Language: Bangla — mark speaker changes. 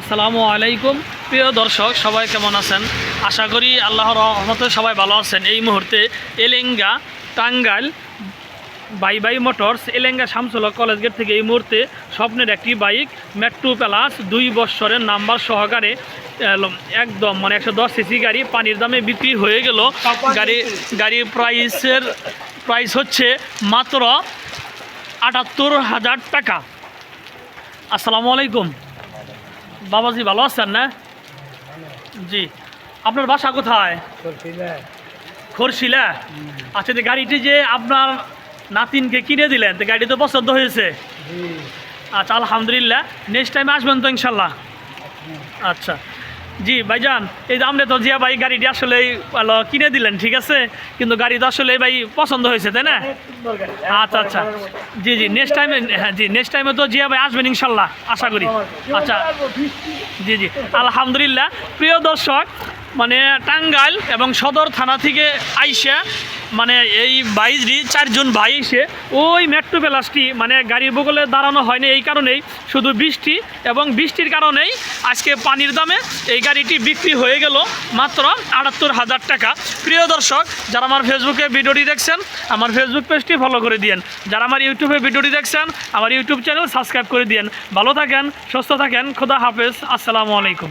Speaker 1: আসসালামু আলাইকুম। প্রিয় দর্শক, সবাই কেমন আছেন? আশা করি আল্লাহর রহমতে সবাই ভালো আছেন। এই মুহূর্তে Elenga Tangail bye bye motors Elenga Shamsullah college gate থেকে এই মুহূর্তে স্বপ্নের একটি বাইক মেট্রো প্লাস দুই বৎসরের নাম্বার সহকারে একদম মানে একশো দশ সিসি গাড়ি পানির দামে বিক্রি হয়ে গেল। গাড়ি, গাড়ির প্রাইসের, প্রাইস হচ্ছে মাত্র আটাত্তর হাজার টাকা। আসসালামু আলাইকুম। বাবাজি ভালো আছেন না? জি। আপনার বাসা কোথায়? খরশিলা আচ্ছা যে গাড়িটি যে আপনার নাতিনকে কিনে দিলেন তো গাড়ি তো পছন্দ হয়েছে? আচ্ছা আলহামদুলিল্লাহ। নেক্সট টাইম আসবেন তো ইনশাল্লাহ? আচ্ছা। জি, ভাইজান, এই যে আপনি তো জিয়া ভাই গাড়িটি আসলে ভালো কিনে দিলেন, ঠিক আছে? কিন্তু গাড়ি তো আসলে ভাই পছন্দ হয়েছে, তাই না? আচ্ছা আচ্ছা। জি জি নেক্সট টাইমে হ্যাঁ জি নেক্সট টাইমে তো জিয়া ভাই আসবেন ইনশাল্লাহ, আশা করি। আচ্ছা। জি জি। আলহামদুলিল্লাহ। প্রিয় দর্শক মানে টাঙ্গাইল এবং সদর থানা থেকে আইসা মানে এই বাইশটি চারজন ভাই এসে ওই মেট্রো প্লাসটি মানে গাড়ির বগলে দাঁড়ানো হয়নি এই কারণেই, শুধু বৃষ্টি এবং বৃষ্টির কারণেই আজকে পানির দামে এই গাড়িটি বিক্রি হয়ে গেল মাত্র আটাত্তর হাজার টাকা। প্রিয় দর্শক, যারা আমার ফেসবুকে ভিডিওটি দেখছেন, আমার ফেসবুক পেজটি ফলো করে দিয়েন। যারা আমার ইউটিউবে ভিডিওটি দেখছেন, আমার ইউটিউব চ্যানেল সাবস্ক্রাইব করে দিয়েন। ভালো থাকেন, সুস্থ থাকেন, খোদা হাফেজ, আসসালামু আলাইকুম।